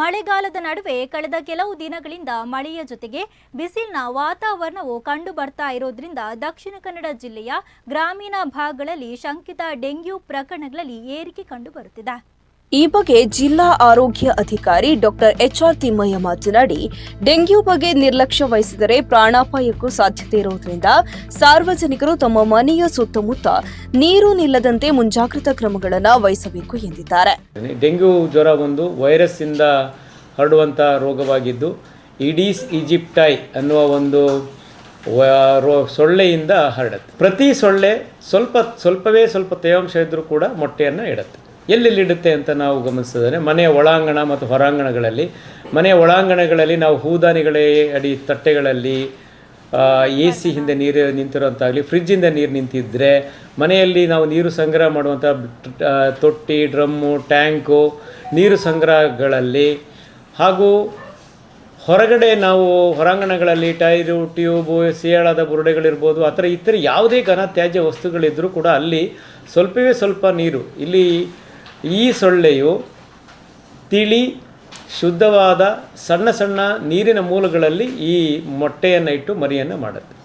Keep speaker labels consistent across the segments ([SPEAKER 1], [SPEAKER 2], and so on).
[SPEAKER 1] ಮಳೆಗಾಲದ ನಡುವೆ ಕಳೆದ ಕೆಲವು ದಿನಗಳಿಂದ ಮಳೆಯ ಜೊತೆಗೆ ಬಿಸಿಲಿನ ವಾತಾವರಣವು ಕಂಡು ಬರ್ತಾ ಇರೋದ್ರಿಂದ ದಕ್ಷಿಣ ಕನ್ನಡ ಜಿಲ್ಲೆಯ ಗ್ರಾಮೀಣ ಭಾಗಗಳಲ್ಲಿ ಶಂಕಿತ ಡೆಂಗ್ಯೂ ಪ್ರಕರಣಗಳಲ್ಲಿ ಏರಿಕೆ ಕಂಡು ಬರುತ್ತಿದೆ
[SPEAKER 2] ಈ ಬಗ್ಗೆ ಜಿಲ್ಲಾ ಆರೋಗ್ಯ ಅಧಿಕಾರಿ ಡಾಕ್ಟರ್ ಎಚ್ಆರ್ ತಿಮ್ಮಯ್ಯ ಮಾತನಾಡಿ, ಡೆಂಗ್ಯೂ ಬಗ್ಗೆ ನಿರ್ಲಕ್ಷ್ಯ ವಹಿಸಿದರೆ ಪ್ರಾಣಾಪಾಯಕ್ಕೂ ಸಾಧ್ಯತೆ ಇರುವುದರಿಂದ ಸಾರ್ವಜನಿಕರು ತಮ್ಮ ಮನೆಯ ಸುತ್ತಮುತ್ತ ನೀರು ನಿಲ್ಲದಂತೆ ಮುಂಜಾಗ್ರತಾ ಕ್ರಮಗಳನ್ನು ವಹಿಸಬೇಕು ಎಂದಿದ್ದಾರೆ.
[SPEAKER 3] ಡೆಂಗ್ಯೂ ಜ್ವರ ಒಂದು ವೈರಸ್ ಇಂದ ಹರಡುವಂಥ ರೋಗವಾಗಿದ್ದು ಇಡೀಸ್ ಈಜಿಪ್ಟೈ ಅನ್ನುವ ಒಂದು ಸೊಳ್ಳೆಯಿಂದ ಹರಡುತ್ತೆ. ಪ್ರತಿ ಸೊಳ್ಳೆ ಸ್ವಲ್ಪ, ಸ್ವಲ್ಪವೇ ಸ್ವಲ್ಪ ತೇವಾಂಶ ಇದ್ದರೂ ಕೂಡ ಮೊಟ್ಟೆಯನ್ನು ಇಡುತ್ತೆ. ಎಲ್ಲೆಲ್ಲಿ ಇಡುತ್ತೆ ಅಂತ ನಾವು ಗಮನಿಸಿದರೆ ಮನೆಯ ಒಳಾಂಗಣ ಮತ್ತು ಹೊರಾಂಗಣಗಳಲ್ಲಿ. ಮನೆಯ ಒಳಾಂಗಣಗಳಲ್ಲಿ ನಾವು ಹೂದಾನಿಗಳೇ ಅಡಿ ತಟ್ಟೆಗಳಲ್ಲಿ ಎ ಸಿ ಹಿಂದೆ ನೀರು ನಿಂತಿರುವಂತಾಗಲಿ ಫ್ರಿಜ್ಜಿಂದ ನೀರು ನಿಂತಿದ್ದರೆ ಮನೆಯಲ್ಲಿ ನಾವು ನೀರು ಸಂಗ್ರಹ ಮಾಡುವಂಥ ತೊಟ್ಟಿ ಡ್ರಮ್ಮು ಟ್ಯಾಂಕು ನೀರು ಸಂಗ್ರಹಗಳಲ್ಲಿ. ಹಾಗೂ ಹೊರಗಡೆ ನಾವು ಹೊರಾಂಗಣಗಳಲ್ಲಿ ಟೈರು ಟ್ಯೂಬು ಸಿಯಾಳದ ಬುರುಡೆಗಳಿರ್ಬೋದು ಆ ಥರ ಇತರ ಯಾವುದೇ ಘನ ತ್ಯಾಜ್ಯ ವಸ್ತುಗಳಿದ್ದರೂ ಕೂಡ ಅಲ್ಲಿ ಸ್ವಲ್ಪವೇ ಸ್ವಲ್ಪ ನೀರು. ಇಲ್ಲಿ ಈ ಸೊಳ್ಳೆಯು ತಿಳಿ ಶುದ್ಧವಾದ ಸಣ್ಣ ಸಣ್ಣ ನೀರಿನ ಮೂಲಗಳಲ್ಲಿ ಈ ಮೊಟ್ಟೆಯನ್ನು ಇಟ್ಟು ಮರಿಯನ್ನು ಮಾಡುತ್ತೆ.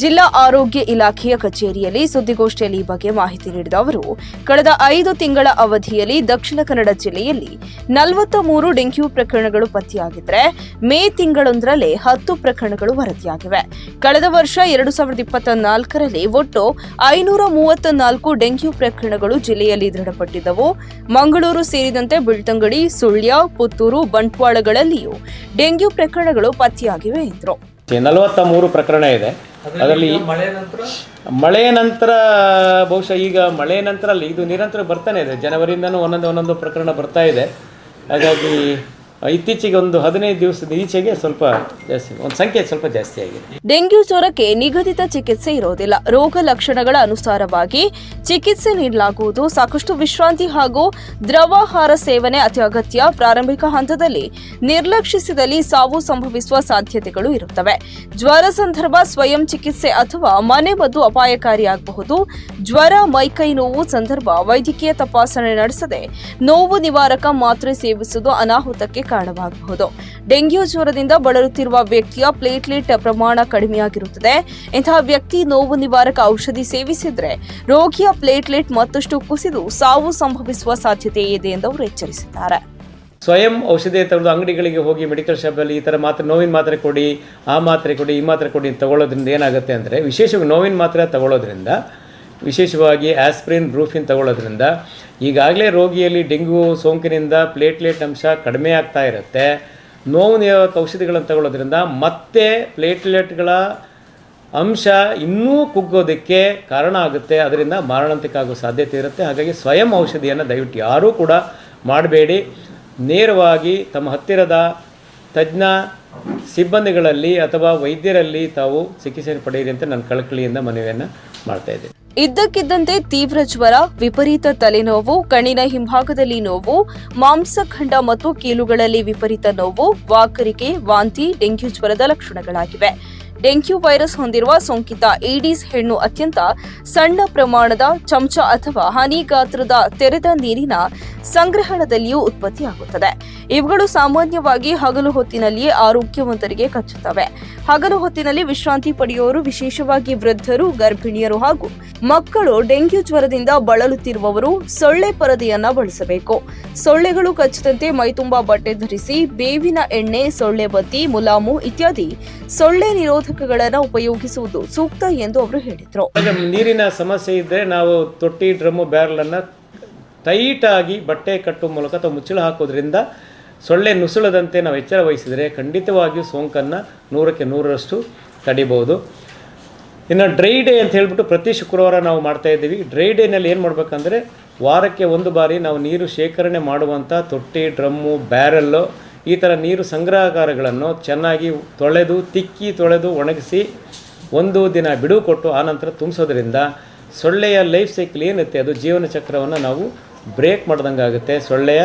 [SPEAKER 2] ಜಿಲ್ಲಾ ಆರೋಗ್ಯ ಇಲಾಖೆಯ ಕಚೇರಿಯಲ್ಲಿ ಸುದ್ದಿಗೋಷ್ಠಿಯಲ್ಲಿ ಈ ಬಗ್ಗೆ ಮಾಹಿತಿ ನೀಡಿದ ಅವರು, ಕಳೆದ ಐದು ತಿಂಗಳ ಅವಧಿಯಲ್ಲಿ ದಕ್ಷಿಣ ಕನ್ನಡ ಜಿಲ್ಲೆಯಲ್ಲಿ ನಲವತ್ತ ಮೂರು ಡೆಂಗ್ಯೂ ಪ್ರಕರಣಗಳು ಪತ್ತೆಯಾಗಿದ್ರೆ ಮೇ ತಿಂಗಳೊಂದರಲ್ಲೇ ಹತ್ತು ಪ್ರಕರಣಗಳು ವರದಿಯಾಗಿವೆ. ಕಳೆದ ವರ್ಷ ಎರಡು ಸಾವಿರದ ಇಪ್ಪತ್ತ ನಾಲ್ಕರಲ್ಲಿ ಒಟ್ಟು ಐನೂರ ಮೂವತ್ತ ನಾಲ್ಕು ಡೆಂಗ್ಯೂ ಪ್ರಕರಣಗಳು ಜಿಲ್ಲೆಯಲ್ಲಿ ದೃಢಪಟ್ಟಿದ್ದವು. ಮಂಗಳೂರು ಸೇರಿದಂತೆ ಬೆಳ್ತಂಗಡಿ, ಸುಳ್ಯ, ಪುತ್ತೂರು, ಬಂಟ್ವಾಳಗಳಲ್ಲಿಯೂ ಡೆಂಗ್ಯೂ ಪ್ರಕರಣಗಳು ಪತ್ತೆಯಾಗಿವೆ ಎಂದರು.
[SPEAKER 3] ನಲವತ್ತ ಮೂರು ಪ್ರಕರಣ ಇದೆ. ಅದರಲ್ಲಿ ಮಳೆಯ ನಂತರ? ಬಹುಶಃ ಈಗ ಮಳೆಯ ನಂತರ ಅಲ್ಲಿ ಇದು ನಿರಂತರ ಬರ್ತಾನೆ ಇದೆ. ಜನವರಿಯಿಂದನೂ ಒಂದೊಂದು ಒಂದೊಂದು ಪ್ರಕರಣ ಬರ್ತಾ ಇದೆ. ಹಾಗಾಗಿ ಇತ್ತೀಚೆಗೆ ಒಂದು ಹದಿನೈದು ದಿವಸದ ಈಚೆಗೆ ಸ್ವಲ್ಪ ಜಾಸ್ತಿ, ಒಂದು ಸಂಖ್ಯೆ ಸ್ವಲ್ಪ ಜಾಸ್ತಿ ಆಗಿದೆ.
[SPEAKER 2] ಡೆಂಗ್ಯೂ ಜ್ವರಕ್ಕೆ ನಿಗದಿತ ಚಿಕಿತ್ಸೆ ಇರೋದಿಲ್ಲ. ರೋಗ ಲಕ್ಷಣಗಳ ಅನುಸಾರವಾಗಿ ಚಿಕಿತ್ಸೆ ನೀಡಲಾಗುವುದು. ಸಾಕಷ್ಟು ವಿಶ್ರಾಂತಿ ಹಾಗೂ ದ್ರವಾಹಾರ ಸೇವನೆ ಅತಿ ಅಗತ್ಯ ಪ್ರಾರಂಭಿಕ ಹಂತದಲ್ಲಿ ನಿರ್ಲಕ್ಷಿಸಿದಲ್ಲಿ ಸಾವು ಸಂಭವಿಸುವ ಸಾಧ್ಯತೆಗಳು ಇರುತ್ತವೆ. ಜ್ವರ ಸಂದರ್ಭ ಸ್ವಯಂ ಚಿಕಿತ್ಸೆ ಅಥವಾ ಮನೆಮದ್ದು ಅಪಾಯಕಾರಿಯಾಗಬಹುದು. ಜ್ವರ ಮೈಕೈ ನೋವು ಸಂದರ್ಭ ವೈದ್ಯಕೀಯ ತಪಾಸಣೆ ನಡೆಸದೆ ನೋವು ನಿವಾರಕ ಮಾತ್ರೆ ಸೇವಿಸುವುದು ಅನಾಹುತಕ್ಕೆ ಕಾರಣವಾಗಬಹುದು ಡೆಂಗ್ಯೂ ಜ್ವರದಿಂದ ಬಳಲುತ್ತಿರುವ ವ್ಯಕ್ತಿಯ ಪ್ಲೇಟ್ಲೆಟ್ ಪ್ರಮಾಣ ಕಡಿಮೆಯಾಗಿರುತ್ತದೆ. ಇಂತಹ ವ್ಯಕ್ತಿ ನೋವು ನಿವಾರಕ ಔಷಧಿ ಸೇವಿಸಿದ್ರೆ ರೋಗಿಯ ಪ್ಲೇಟ್ಲೆಟ್ ಮತ್ತಷ್ಟು ಕುಸಿದು ಸಾವು ಸಂಭವಿಸುವ ಸಾಧ್ಯತೆ ಇದೆ ಎಂದು ಅವರು ಎಚ್ಚರಿಸಿದ್ದಾರೆ.
[SPEAKER 3] ಸ್ವಯಂ ಔಷಧಿ ತೆಗೆದು ಅಂಗಡಿಗಳಿಗೆ ಹೋಗಿ ಮೆಡಿಕಲ್ ಶಾಪಲ್ಲಿ ಈ ಥರ ಮಾತ್ರೆ ನೋವಿನ ಮಾತ್ರೆ ಕೊಡಿ, ಆ ಮಾತ್ರೆ ಕೊಡಿ, ಈ ಮಾತ್ರೆ ಕೊಡಿ ತಗೊಳ್ಳೋದ್ರಿಂದ ಏನಾಗುತ್ತೆ ಅಂದರೆ ವಿಶೇಷವಾಗಿ ನೋವಿನ ಮಾತ್ರೆ ತಗೊಳ್ಳೋದ್ರಿಂದ ವಿಶೇಷವಾಗಿ ಆಸ್ಪ್ರಿನ್, ಬ್ರೂಫಿನ್ ತಗೊಳ್ಳೋದ್ರಿಂದ ಈಗಾಗಲೇ ರೋಗಿಯಲ್ಲಿ ಡೆಂಗ್ಯೂ, ಸೋಂಕಿನಿಂದ ಪ್ಲೇಟ್ಲೆಟ್ ಅಂಶ ಕಡಿಮೆ ಆಗ್ತಾ ಇರುತ್ತೆ. ನೋವು ನಿವಾರಕ ಔಷಧಿಗಳನ್ನು ತಗೊಳ್ಳೋದ್ರಿಂದ ಮತ್ತೆ ಪ್ಲೇಟ್ಲೆಟ್ಗಳ ಅಂಶ ಇನ್ನೂ ಕುಗ್ಗೋದಕ್ಕೆ ಕಾರಣ ಆಗುತ್ತೆ. ಅದರಿಂದ ಮಾರಣಾಂತಿಕಾಗೋ ಸಾಧ್ಯತೆ ಇರುತ್ತೆ. ಹಾಗಾಗಿ ಸ್ವಯಂ ಔಷಧಿಯನ್ನು ದಯವಿಟ್ಟು ಯಾರೂ ಕೂಡ ಮಾಡಬೇಡಿ. ನೇರವಾಗಿ ತಮ್ಮ ಹತ್ತಿರದ ತಜ್ಞ ಸಿಬ್ಬಂದಿಗಳಲ್ಲಿ ಅಥವಾ ವೈದ್ಯರಲ್ಲಿ ತಾವು ಚಿಕಿತ್ಸೆಯನ್ನು ಪಡೆಯಿರಿ ಅಂತ ನಾನು ಕಳಕಳಿಯಿಂದ ಮನವಿಯನ್ನು ಮಾಡ್ತಾ ಇದ್ದೇನೆ.
[SPEAKER 2] ಇದ್ದಕ್ಕಿದ್ದಂತೆ ತೀವ್ರ ಜ್ವರ, ವಿಪರೀತ ತಲೆನೋವು, ಕಣ್ಣಿನ ಹಿಂಭಾಗದಲ್ಲಿ ನೋವು, ಮಾಂಸಖಂಡ ಮತ್ತು ಕೀಲುಗಳಲ್ಲಿ ವಿಪರೀತ ನೋವು, ವಾಕರಿಕೆ, ವಾಂತಿ, ಡೆಂಗ್ಯೂ ಜ್ವರದ ಲಕ್ಷಣಗಳಾಗಿವೆ. ಡೆಂಗ್ಯೂ ವೈರಸ್ ಹೊಂದಿರುವ ಸೋಂಕಿತ ಏಡೀಸ್ ಹೆಣ್ಣು ಅತ್ಯಂತ ಸಣ್ಣ ಪ್ರಮಾಣದ ಚಮಚ ಅಥವಾ ಹನಿ ಗಾತ್ರದ ತೆರೆದ ನೀರಿನ ಸಂಗ್ರಹಣದಲ್ಲಿಯೂ ಉತ್ಪತ್ತಿಯಾಗುತ್ತದೆ. ಇವುಗಳು ಸಾಮಾನ್ಯವಾಗಿ ಹಗಲು ಹೊತ್ತಿನಲ್ಲಿಯೇ ಆರೋಗ್ಯವಂತರಿಗೆ ಕಚ್ಚುತ್ತವೆ. ಹಗಲು ಹೊತ್ತಿನಲ್ಲಿ ವಿಶ್ರಾಂತಿ ಪಡೆಯುವವರು, ವಿಶೇಷವಾಗಿ ವೃದ್ಧರು, ಗರ್ಭಿಣಿಯರು ಹಾಗೂ ಮಕ್ಕಳು ಡೆಂಗ್ಯೂ ಜ್ವರದಿಂದ ಬಳಲುತ್ತಿರುವವರು ಸೊಳ್ಳೆ ಪರದೆಯನ್ನ ಬಳಸಬೇಕು. ಸೊಳ್ಳೆಗಳು ಕಚ್ಚದಂತೆ ಮೈತುಂಬಾ ಬಟ್ಟೆ ಧರಿಸಿ, ಬೇವಿನ ಎಣ್ಣೆ, ಸೊಳ್ಳೆ ಬತ್ತಿ, ಮುಲಾಮು ಇತ್ಯಾದಿ ಸೊಳ್ಳೆ ನಿರೋಧಕಗಳನ್ನು ಉಪಯೋಗಿಸುವುದು ಸೂಕ್ತ ಎಂದು ಅವರು ಹೇಳಿದರು.
[SPEAKER 3] ನೀರಿನ ಸಮಸ್ಯೆ ಇದ್ದರೆ ನಾವು ತೊಟ್ಟಿ, ಡ್ರಮ್ಮು, ಬ್ಯಾರಲನ್ನು ಟೈಟಾಗಿ ಬಟ್ಟೆ ಕಟ್ಟುವ ಮೂಲಕ ಅಥವಾ ಮುಚ್ಚಳ ಹಾಕೋದ್ರಿಂದ ಸೊಳ್ಳೆ ನುಸುಳದಂತೆ ನಾವು ಎಚ್ಚರ ವಹಿಸಿದರೆ ಖಂಡಿತವಾಗಿಯೂ ಸೋಂಕನ್ನು ನೂರಕ್ಕೆ ನೂರರಷ್ಟು ತಡಿಬೋದು ಇನ್ನು ಡ್ರೈ ಡೇ ಅಂತ ಹೇಳಿಬಿಟ್ಟು ಪ್ರತಿ ಶುಕ್ರವಾರ ನಾವು ಮಾಡ್ತಾ ಇದ್ದೀವಿ. ಡ್ರೈ ಡೇನಲ್ಲಿ ಏನು ಮಾಡಬೇಕಂದ್ರೆ ವಾರಕ್ಕೆ ಒಂದು ಬಾರಿ ನಾವು ನೀರು ಶೇಖರಣೆ ಮಾಡುವಂಥ ತೊಟ್ಟಿ, ಡ್ರಮ್ಮು, ಬ್ಯಾರಲ್ಲು ಈ ಥರ ನೀರು ಸಂಗ್ರಹಕಾರಗಳನ್ನು ಚೆನ್ನಾಗಿ ತೊಳೆದು, ತಿಕ್ಕಿ ತೊಳೆದು ಒಣಗಿಸಿ ಒಂದು ದಿನ ಬಿಡುವು ಕೊಟ್ಟು ಆನಂತರ ತುಂಬಿಸೋದ್ರಿಂದ ಸೊಳ್ಳೆಯ ಲೈಫ್ ಸೈಕಲ್ ಏನಿರುತ್ತೆ, ಅದು ಜೀವನ ಚಕ್ರವನ್ನು ನಾವು ಬ್ರೇಕ್ ಮಾಡ್ದಂಗೆ ಆಗುತ್ತೆ ಸೊಳ್ಳೆಯ